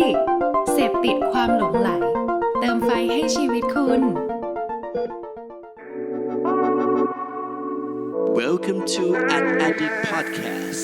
ดิกเสพติดความหลงไหล เติมไฟให้ชีวิตคุณ Welcome to an Addict Podcast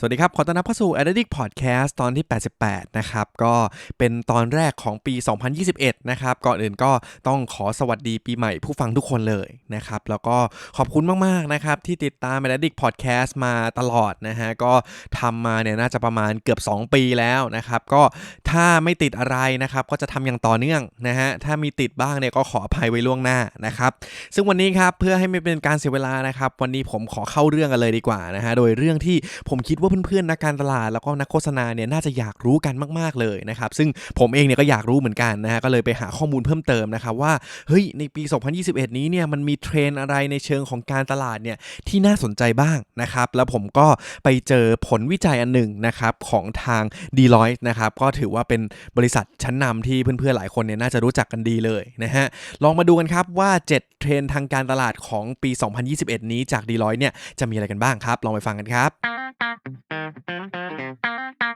สวัสดีครับ ขอต้อนรับเข้าสู่ Addict Podcast ตอนที่ 88 นะครับ ก็เป็นตอนแรกของปี 2021 นะครับ ก่อนอื่นก็ต้องขอสวัสดีปีใหม่ผู้ฟังทุกคนเลยนะครับ แล้วก็ขอบคุณมาก ๆ นะครับ ที่ติดตาม Addict Podcast มาตลอดนะฮะ ก็ทำมาเนี่ยน่าจะประมาณเกือบ 2 ปีแล้วนะครับ ก็ถ้าไม่ติดอะไรนะครับ ก็จะทำอย่างต่อเนื่องนะฮะ ถ้ามีติดบ้างเนี่ยก็ขออภัยไว้ล่วงหน้านะครับ ซึ่งวันนี้ครับเพื่อให้ไม่เป็นการเสียเวลานะครับ วันนี้ผมขอเข้าเรื่องกันเลยดีกว่านะฮะ โดยเรื่องที่ผมคิดว่าเพื่อนๆนักการตลาดแล้วก็นักโฆษณาเนี่ยน่าจะอยากรู้กันมากๆเลยนะครับซึ่งผมเองเนี่ยก็อยากรู้เหมือนกันนะฮะก็เลยไปหาข้อมูลเพิ่มเติมนะครับว่าเฮ้ยในปี 2021 นี้เนี่ยมันมีเทรนอะไรในเชิงของการตลาดเนี่ยที่น่าสนใจบ้างนะครับแล้วผมก็ไปเจอผลวิจัยอันหนึ่งนะครับของทาง d e l o i t e นะครับก็ถือว่าเป็นบริษัทชั้นนำที่เพื่อนๆหลายคนเนี่ยน่าจะรู้จักกันดีเลยนะฮะลองมาดูกันครับว่า 7 เทรนทางการตลาดของปี 2021 นี้จาก d e l o i t e เนี่ยจะมีอะไรกันบ้างครับ ลองไปฟังกันครับ Thank you.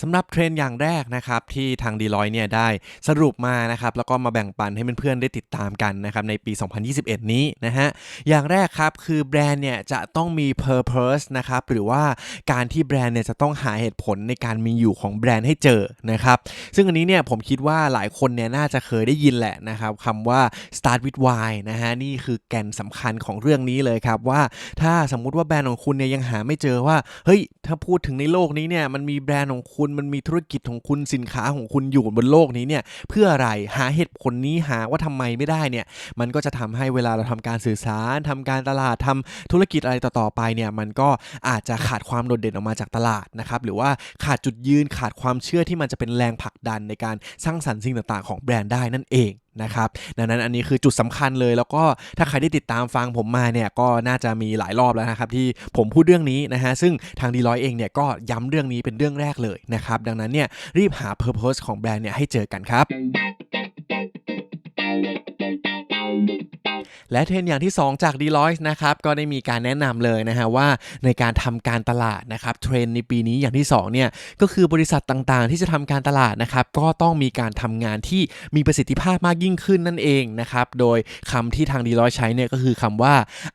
สำหรับเทรนอย่างแรกนะครับที่ทาง Deloitte เนี่ยได้สรุปมานะครับแล้วก็มาแบ่งปันให้เพื่อนๆได้ติดตามกันนะครับในปี 2021 นี้นะฮะอย่างแรกครับคือแบรนด์เนี่ยจะต้องมี purpose นะครับหรือว่าการที่แบรนด์เนี่ยจะต้องหาเหตุผลในการมีอยู่ของแบรนด์ให้เจอนะครับซึ่งอันนี้เนี่ยผมคิดว่าหลายคนเนี่ยน่าจะเคยได้ยินแหละนะครับคำว่า start with why นะฮะนี่คือแก่นสำคัญของเรื่องนี้เลยครับว่าถ้าสมมุติว่าแบรนด์ของคุณเนี่ยยังหาไม่เจอว่าเฮ้ยถ้าพูดถึงในโลกนี้เนี่ยมันมีแบรนด์ของคุณคุณมันมีธุรกิจของคุณสินค้าของคุณอยู่บนโลกนี้เนี่ยเพื่ออะไรหาเหตุผลนี้หาว่าทำไมไม่ได้เนี่ยมันก็จะทำให้เวลาเราทำการสื่อสารทำการตลาดทำธุรกิจอะไรต่อๆไปเนี่ยมันก็อาจจะขาดความโดดเด่นออกมาจากตลาดนะครับหรือว่าขาดจุดยืนขาดความเชื่อที่มันจะเป็นแรงผลักดันในการสร้างสรรค์สิ่งต่างๆ ของแบรนด์ได้นั่นเอง นะครับดังนั้นอันนี้คือจุดสำคัญเลยแล้วก็ถ้าใครได้ติดตามฟังผมมาเนี่ยก็น่าจะมีหลายรอบแล้วนะครับที่ผมพูดเรื่องนี้นะฮะซึ่งทางดีลอยเองเนี่ยก็ย้ำเรื่องนี้เป็นเรื่องแรกเลยนะครับดังนั้นเนี่ยรีบหา Purpose ของแบรนด์เนี่ยให้เจอกันครับ และเทรนด์อย่างที่ 2 จาก d e l o i t e นะครับก็ได้มีการแนะนำเลยนะฮะว่าในการทำการตลาดนะครับเทรนด์ในปีนี้อย่างที่2เนี่ยก็คือบริษัทต่างๆ ที่จะทำการตลาดนะครับก็ต้องมีการทำงานที่มีประสิทธิภาพมากยิ่งขึ้นนั่นเองนะครับโดยคำที่ทาง Deloitte ใช้เนี่ยก็คือคำว่า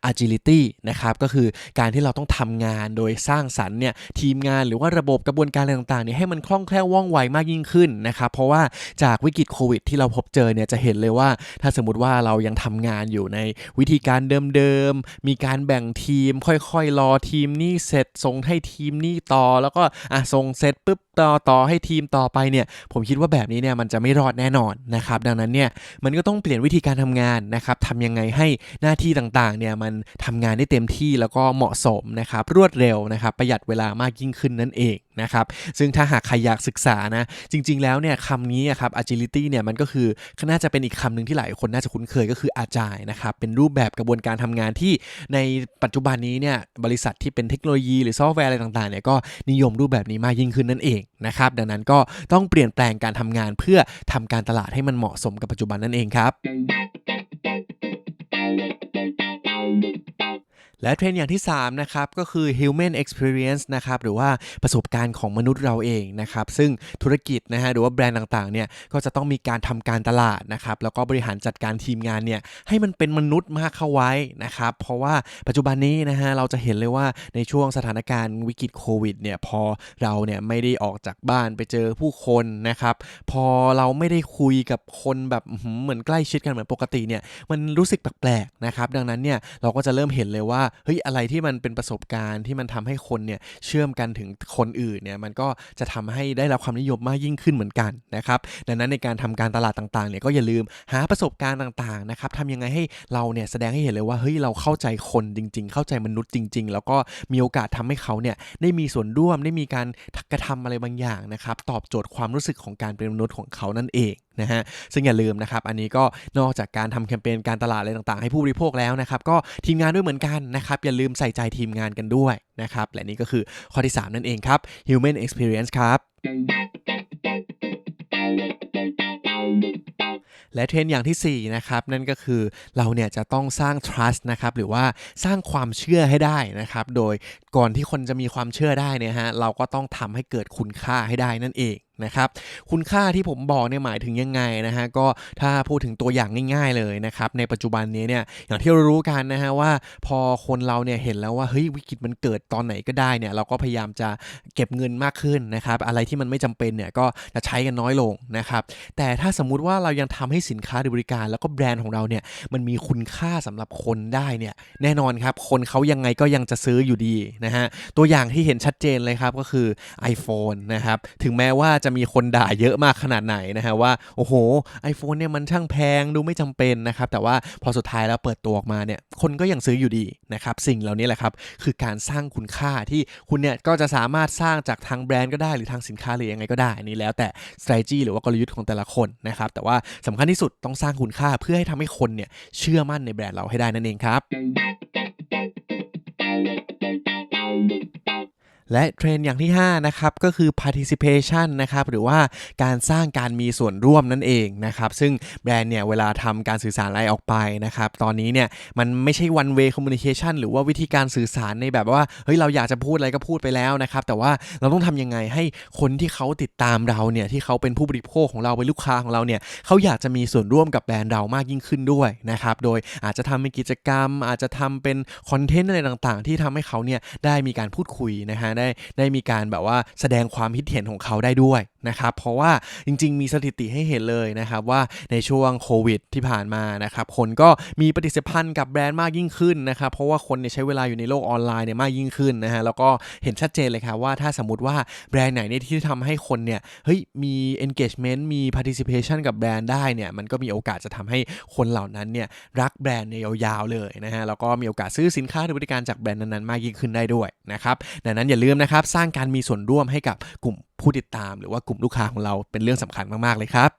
agility นะครับก็คือการที่เราต้องทำงานโดยสร้างสรรค์เนี่ยทีมงานหรือว่าระบบกระบวนการอะไรต่างๆเนี่ยให้มันคล่องแคล่วว่องไวมากยิ่งขึ้นนะครับเพราะว่าจากวิกฤตโควิดที่เราพบเจอเนี่ยจะเห็นเลยว่าถ้าสมมติว่าเรายังทำงานอยู่ในวิธีการเดิมๆ มีการแบ่งทีมค่อยๆ รอทีมนี้เสร็จส่งให้ทีมนี้ต่อ แล้วก็อะส่งเสร็จปุ๊บต่อต่อให้ทีมต่อไปเนี่ยผมคิดว่าแบบนี้เนี่ยมันจะไม่รอดแน่นอนนะครับดังนั้นเนี่ยมันก็ต้องเปลี่ยนวิธีการทำงานนะครับทำยังไงให้หน้าที่ต่างๆเนี่ยมันทำงานได้เต็มที่แล้วก็เหมาะสมนะครับรวดเร็วนะครับประหยัดเวลามากยิ่งขึ้นนั่นเองนะครับซึ่งถ้าหากใครอยากศึกษานะ จริง ๆ แล้วเนี่ยคำนี้ครับ agility เนี่ยมันก็คือน่าจะเป็นอีกคำหนึ่งที่หลายคนน่าจะคุ้นเคยก็คือ agile นะครับเป็นรูปแบบกระบวนการทำงานที่ในปัจจุบันนี้เนี่ยบริษัทที่เป็นเทคโนโลยีหรือซอฟต์แวร์อะไรต่างๆเนี่ยก็นิยมรูปแบบนี้มากยิ่งขึ้นนั่นเองนะครับดังนั้นก็ต้องเปลี่ยนแปลงการทำงานเพื่อทำการตลาดให้มันเหมาะสมกับปัจจุบันนั่นเองครับ และเทรนด์อย่างที่ 3 นะครับ ก็คือ human experience นะครับ หรือว่าประสบการณ์ของมนุษย์เราเองนะครับ ซึ่งธุรกิจนะฮะหรือว่าแบรนด์ต่างๆเนี่ยก็จะต้องมีการทำการตลาดนะครับ แล้วก็บริหารจัดการทีมงานเนี่ยให้มันเป็นมนุษย์มากเข้าไว้นะครับ เพราะว่าปัจจุบันนี้นะฮะเราจะเห็นเลยว่าในช่วงสถานการณ์วิกฤตโควิดเนี่ยพอเราเนี่ยไม่ได้ออกจากบ้านไปเจอผู้คนนะครับพอเราไม่ได้คุยกับคนแบบเหมือนใกล้ชิดกันเหมือนปกติเนี่ยมันรู้สึกแปลกๆนะครับดังนั้นเนี่ยเราก็จะเริ่มเห็นเลยว่าเฮ้ยอะไรที่มันเป็นประสบการณ์ที่มันทำให้คนเนี่ยเชื่อมกันถึงคนอื่นเนี่ยมันก็จะทำให้ได้รับความนิยมมากยิ่งขึ้นเหมือนกันนะครับดังนั้นในการทำการตลาดต่างๆเนี่ยก็อย่าลืมหาประสบการณ์ต่างๆนะครับทำยังไงให้เราเนี่ยแสดงให้เห็นเลยว่าเฮ้ยเราเข้าใจคนจริง ๆ เข้าใจมนุษย์จริง ๆ แล้วก็มีโอกาสทำให้เขาเนี่ยได้มีส่วนร่วมได้มีการกระทำอะไรบางอย่างนะครับตอบโจทย์ความรู้สึกของการเป็นมนุษย์ของเขานั่นเองนะฮะซึ่งอย่าลืมนะครับ อันนี้ก็นอกจากการทำแคมเปญการตลาดอะไรต่างๆ ให้ผู้บริโภคแล้วนะครับ ก็ทีมงานด้วยเหมือนกันนะครับ อย่าลืมใส่ใจทีมงานกันด้วยนะครับ และนี่ก็คือข้อที่ 3 นั่นเองครับ human experience ครับและเทรนอย่างที่ 4 นะครับ นั่นก็คือเราเนี่ยจะต้องสร้าง trust นะครับ หรือว่าสร้างความเชื่อให้ได้นะครับ โดย ก่อนที่คนจะมีความเชื่อได้เนี่ยฮะเราก็ต้องทำให้เกิดคุณค่าให้ได้นั่นเองนะครับคุณค่าที่ผมบอกเนี่ยหมายถึงยังไงนะฮะก็ถ้าพูดถึงตัวอย่างง่าย ๆเลยนะครับในปัจจุบันนี้เนี่ยอย่างที่เรารู้กันนะฮะว่าพอคนเราเนี่ยเห็นแล้วว่าเฮ้ยวิกฤตมันเกิดตอนไหนก็ได้เนี่ยเราก็พยายามจะเก็บเงินมากขึ้นนะครับอะไรที่มันไม่จำเป็นเนี่ยก็จะใช้กันน้อยลงนะครับแต่ถ้าสมมุติว่าเรายังทำให้สินค้าหรือบริการ แล้วก็แบรนด์ของเราเนี่ยมันมีคุณค่าสำหรับคนได้เนี่ยแน่นอนครับคนเขายังไงก็ยังจะซื้ออยู่ดีนะฮะตัวอย่างที่เห็นชัดเจนเลยครับก็คือ iPhone นะครับถึงแม้ว่าจะมีคนด่าเยอะมากขนาดไหนนะฮะว่าโอ้โห iPhone เนี่ยมันช่างแพงดูไม่จำเป็นนะครับแต่ว่าพอสุดท้ายแล้วเปิดตัวออกมาเนี่ยคนก็ยังซื้ออยู่ดีนะครับสิ่งเหล่านี้แหละครับคือการสร้างคุณค่าที่คุณเนี่ยก็จะสามารถสร้างจากทางแบรนด์ก็ได้หรือทางสินค้าหรือยังไงก็ได้นนี่แล้วแต่ strategy หรือว่ากลยุทธ์ของแต่ละคนนะครับแต่ว่าสำคัญที่สุดต้องสร้างคุณค่าเพื่อให้ทำให้คนเนี่ยเชื่อมั่นในแบรนด์เราให้ได้นั่นเองครับ thank you และเทรนด์อย่างที่ 5 นะครับ ก็คือ participation นะครับ หรือว่าการสร้างการมีส่วนร่วมนั่นเองนะครับ ซึ่งแบรนด์เนี่ย เวลาทำการสื่อสารอะไรออกไปนะครับ ตอนนี้เนี่ย มันไม่ใช่ one way communication หรือว่าวิธีการสื่อสารในแบบว่า เฮ้ย เราอยากจะพูดอะไรก็พูดไปแล้วนะครับ แต่ว่าเราต้องทำยังไงให้คนที่เขาติดตามเราเนี่ย ที่เขาเป็นผู้บริโภคของเราเป็นลูกค้าของเราเนี่ยเขาอยากจะมีส่วนร่วมกับแบรนด์เรามากยิ่งขึ้นด้วยนะครับ โดยอาจจะทำเป็นกิจกรรม อาจจะทำเป็นคอนเทนต์อะไรต่าง ๆ ที่ทำให้เขาเนี่ยได้มีการพูดคุยนะฮะได้ได้มีการแบบว่าแสดงความคิดเห็นของเขาได้ด้วย นะครับเพราะว่าจริง ๆ มีสถิติให้เห็นเลยนะครับว่าในช่วงโควิดที่ผ่านมานะครับคนก็มีปฏิสัมพันธ์กับแบรนด์มากยิ่งขึ้นนะครับเพราะว่าคนนใช้เวลาอยู่ในโลกออนไลน์เนี่ยมากยิ่งขึ้นนะฮะแล้วก็เห็นชัดเจนเลยครับว่าถ้าสมมติว่าแบรนด์ไหนเนี่ยที่ทำให้คนเนี่ยเฮ้ยมี engagement มี participation กับแบรนด์ได้เนี่ยมันก็มีโอกาสจะทำให้คนเหล่านั้นเนี่ยรักแบรนด์เนี่ยยาวๆเลยนะฮะแล้วก็มีโอกาสซื้อสินค้าหรือบริการจากแบรนด์นั้นๆมากยิ่งขึ้นได้ด้วยนะครับดังนั้นอย่าลืมนะครับสร้างการมีส่วนร่วมให้กับกลุ่ม ผู้ติดตามหรือว่ากลุ่มลูกค้าของเราเป็นเรื่องสำคัญมากๆเลยครับ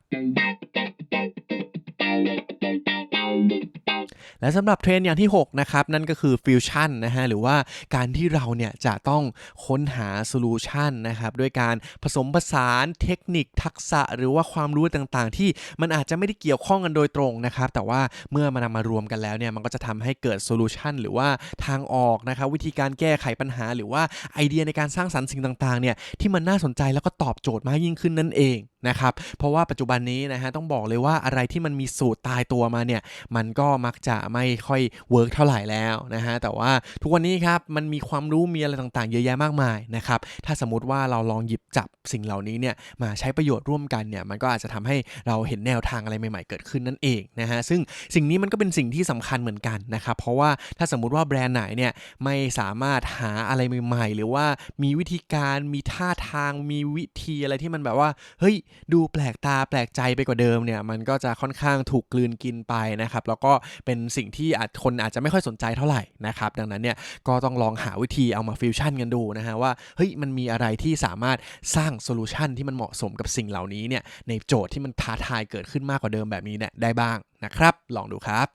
และสำหรับเทรนด์อย่างที่ 6 นะครับ นั่นก็คือฟิวชั่นนะฮะหรือว่าการที่เราเนี่ยจะต้องค้นหาโซลูชันนะครับด้วยการผสมผสานเทคนิคทักษะหรือว่าความรู้ต่างๆ ที่มันอาจจะไม่ได้เกี่ยวข้องกันโดยตรงนะครับ แต่ว่าเมื่อมานำมารวมกันแล้วเนี่ยมันก็จะทำให้เกิดโซลูชันหรือว่าทางออกนะครับวิธีการแก้ไขปัญหา หรือว่าไอเดียในการสร้างสรรค์สิ่งต่างๆเนี่ยที่มันน่าสนใจแล้วก็ตอบโจทย์มากยิ่งขึ้นนั่นเอง นะครับ เพราะว่าปัจจุบันนี้นะฮะต้องบอกเลยว่าอะไรที่มันมีสูตรตายตัวมาเนี่ย มันก็มักจะไม่ค่อยเวิร์กเท่าไหร่แล้วนะฮะแต่ว่าทุกวันนี้ครับมันมีความรู้มีอะไรต่างๆ เยอะแยะมากมายนะครับถ้าสมมติว่าเราลองหยิบจับสิ่งเหล่านี้เนี่ยมาใช้ประโยชน์ร่วมกันเนี่ยมันก็อาจจะทำให้เราเห็นแนวทางอะไรใหม่ๆเกิดขึ้นนั่นเองนะฮะซึ่งสิ่งนี้มันก็เป็นสิ่งที่สำคัญเหมือนกันนะครับเพราะว่าถ้าสมมุติว่าแบรนด์ไหนเนี่ยไม่สามารถหาอะไรใหม่ๆ หรือว่ามีวิธีการมีท่าทางมีวิธีอะไรที่มันแบบว่าเฮ้ยดูแปลกตาแปลกใจไปกว่าเดิมเนี่ยมันก็จะค่อนข้างถูกกลืนกินไปนะครับแล้วก็เป็นสิ่งที่อาจคนอาจจะไม่ค่อยสนใจเท่าไหร่นะครับดังนั้นเนี่ยก็ต้องลองหาวิธีเอามาฟิวชั่นกันดูนะฮะว่าเฮ้ยมันมีอะไรที่สามารถสร้างโซลูชันที่มันเหมาะสมกับสิ่งเหล่านี้เนี่ยในโจทย์ที่มันท้าทายเกิดขึ้นมากกว่าเดิมแบบนี้เนี่ยได้บ้างนะครับ ลองดูครับ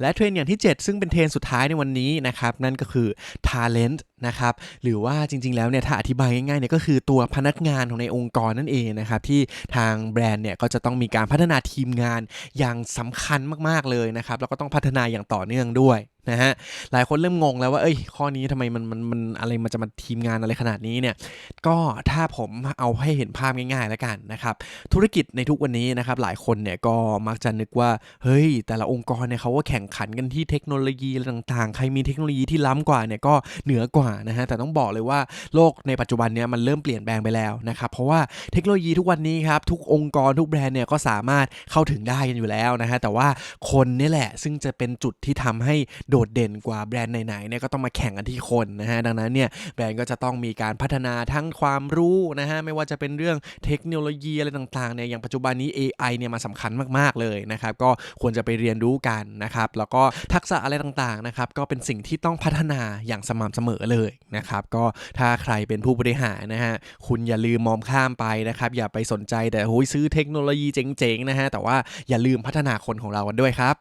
และเทรนอย่างที่ 7 ซึ่งเป็นเทรนสุดท้ายในวันนี้นะครับ นั่นก็คือ talent นะครับหรือว่าจริงๆแล้วเนี่ยถ้าอธิบายง่ายๆเนี่ยก็คือตัวพนักงานของในองค์กรนั่นเองนะครับที่ทางแบรนด์เนี่ยก็จะต้องมีการพัฒนาทีมงานอย่างสำคัญมากๆเลยนะครับแล้วก็ต้องพัฒนาอย่างต่อเนื่องด้วยนะฮะหลายคนเริ่มงงแล้วว่าเอ้ยข้อนี้ทำไมมันมันมันอะไรมันจะมาทีมงานอะไรขนาดนี้เนี่ยก็ถ้าผมเอาให้เห็นภาพง่ายๆแล้วกันนะครับธุรกิจในทุกวันนี้นะครับหลายคนเนี่ยก็มักจะนึกว่าเฮ้ย แต่ละองค์กรเนี่ยเขาก็แข่งขันกันที่เทคโนโลยีต่างๆ ใครมีเทคโนโลยีที่ล้ำกว่าเนี่ยก็เหนือกว่านะฮะแต่ต้องบอกเลยว่าโลกในปัจจุบันเนี่ยมันเริ่มเปลี่ยนแปลงไปแล้วนะครับเพราะว่าเทคโนโลยีทุกวันนี้ครับทุกองค์กรทุกแบรนด์เนี่ยก็สามารถเข้าถึงได้กันอยู่แล้วนะฮะแต่ว่าคนนี่แหละซึ่งจะเป็นจุดที่ทำให้โดดเด่นกว่าแบรนด์ไหนๆเนี่ยก็ต้องมาแข่งกันที่คนนะฮะดังนั้นเนี่ยแบรนด์ก็จะต้องมีการพัฒนาทั้งความรู้นะฮะไม่ว่าจะเป็นเรื่องเทคโนโลยีอะไรต่างๆเนี่ยอย่างปัจจุบันนี้ AI เนี่ยมาสำคัญมากๆเลยนะครับก็ควรจะไปเรียนรู้กันนะครับแล้วก็ทักษะอะไรต่างๆนะครับก็เป็นสิ่งที่ต้องพัฒนาอย่างสม่ำเสมอเลยนะครับก็ถ้าใครเป็นผู้บริหารนะฮะคุณอย่าลืมมองข้ามไปนะครับ อย่าไปสนใจแต่โอ้ยซื้อเทคโนโลยีเจ๋งๆนะฮะแต่ว่าอย่าลืมพัฒนาคนของเรากันด้วยครับ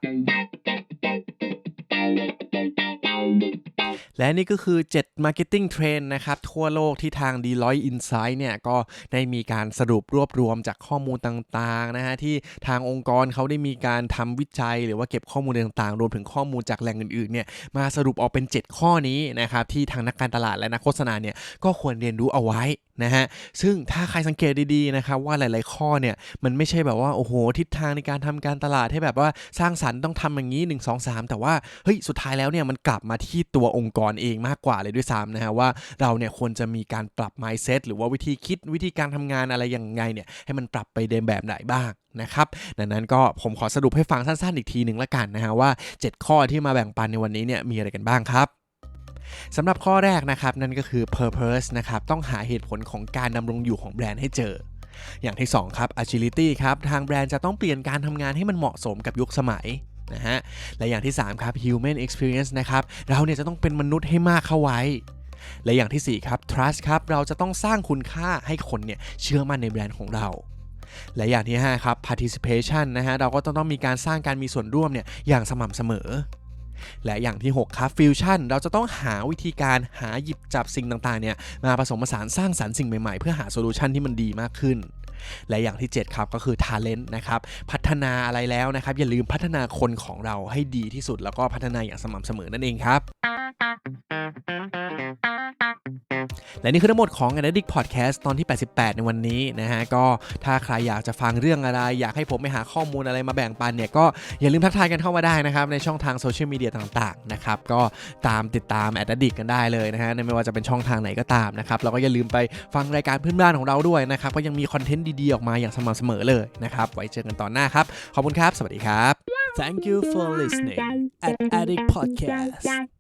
และนี่ก็คือ 7 Marketing Trend นะครับ ทั่วโลกที่ทาง Deloitte Insight เนี่ย ก็ได้มีการสรุปรวบรวมจากข้อมูลต่างๆนะฮะ ที่ทางองค์กรเขาได้มีการทำวิจัย หรือว่าเก็บข้อมูลต่างๆ รวมถึงข้อมูลจากแหล่งอื่นๆเนี่ย มาสรุปออกเป็น 7 ข้อนี้นะครับ ที่ทางนักการตลาดและนักโฆษณาเนี่ย ก็ควรเรียนรู้เอาไว้นะฮะซึ่งถ้าใครสังเกตดีๆนะครับว่าหลายๆข้อเนี่ยมันไม่ใช่แบบว่าโอ้โหทิศทางในการทำการตลาดให้แบบว่าสร้างสรรค์ต้องทำอย่างนี้ 1 2 3 แต่ว่าเฮ้ยสุดท้ายแล้วเนี่ยมันกลับมาที่ตัวองค์กรเองมากกว่าเลยด้วยซ้ำนะฮะว่าเราเนี่ยควรจะมีการปรับ mindset หรือว่าวิธีคิดวิธีการทำงานอะไรยังไงเนี่ยให้มันปรับไปในแบบไหนบ้างนะครับดังนั้นก็ผมขอสรุปให้ฟังสั้นๆอีกทีหนึ่งละกันนะฮะว่า 7 ข้อที่มาแบ่งปันในวันนี้เนี่ยมีอะไรกันบ้างครับ สำหรับข้อแรกนะครับนั่นก็คือ purpose นะครับต้องหาเหตุผลของการดำรงอยู่ของแบรนด์ให้เจอ อย่างที่ 2 ครับ agility ครับทางแบรนด์จะต้องเปลี่ยนการทำงานให้มันเหมาะสมกับยุคสมัยนะฮะและอย่างที่ 3 ครับ human experience นะครับเราเนี่ยจะต้องเป็นมนุษย์ให้มากเข้าไว้ และอย่างทีสี่4 ครับ trust ครับเราจะต้องสร้างคุณค่าให้คนเนี่ยเชื่อมั่นในแบรนด์ของเรา และอย่างที่ 5 ครับ participation นะฮะเราก็ต้องมีการสร้างการมีส่วนร่วมเนี่ยอย่างสม่ำเสมอ และอย่างที่ 6 ครับฟิวชั่นเราจะต้องหาวิธีการหาหยิบจับสิ่งต่างๆเนี่ยมาผสมผสานสร้างสรรค์สิ่งใหม่ๆ เพื่อหาโซลูชันที่มันดีมากขึ้นและอย่างที่ 7 ครับก็คือ talent นะครับพัฒนาอะไรแล้วนะครับ อย่าลืมพัฒนาคนของเราให้ดีที่สุด แล้วก็พัฒนาอย่างสม่ำเสมอนั่นเองครับ และนี่คือทั้งหมดของ a n a l y t i c Podcast ตอนที่ 88 ในวันนี้นะฮะก็ถ้าใครอยากจะฟังเรื่องอะไร อยากให้ผมไปหาข้อมูลอะไรมาแบ่งปันเนี่ยก็อย่าลืมทักทายกันเข้ามาได้นะครับ ในช่องทางโซเชียลมีเดียต่างๆนะครับก็ตามติดตาม a d d i c t กันได้เลยนะฮะไม่ว่าจะเป็นช่องทางไหนก็ตามนะครับแล้วก็อย่าลืมไปฟังรายการเพื่อนบ้านของเราด้วยนะครับก็ยังมีคอนเทนต์ดีๆออกมาอย่างสม่ำเสมอเลยนะครับไว้เจอกันตอนหน้าครับขอบคุณครับ สวัสดีครับ Thank you for listening at Addict Podcast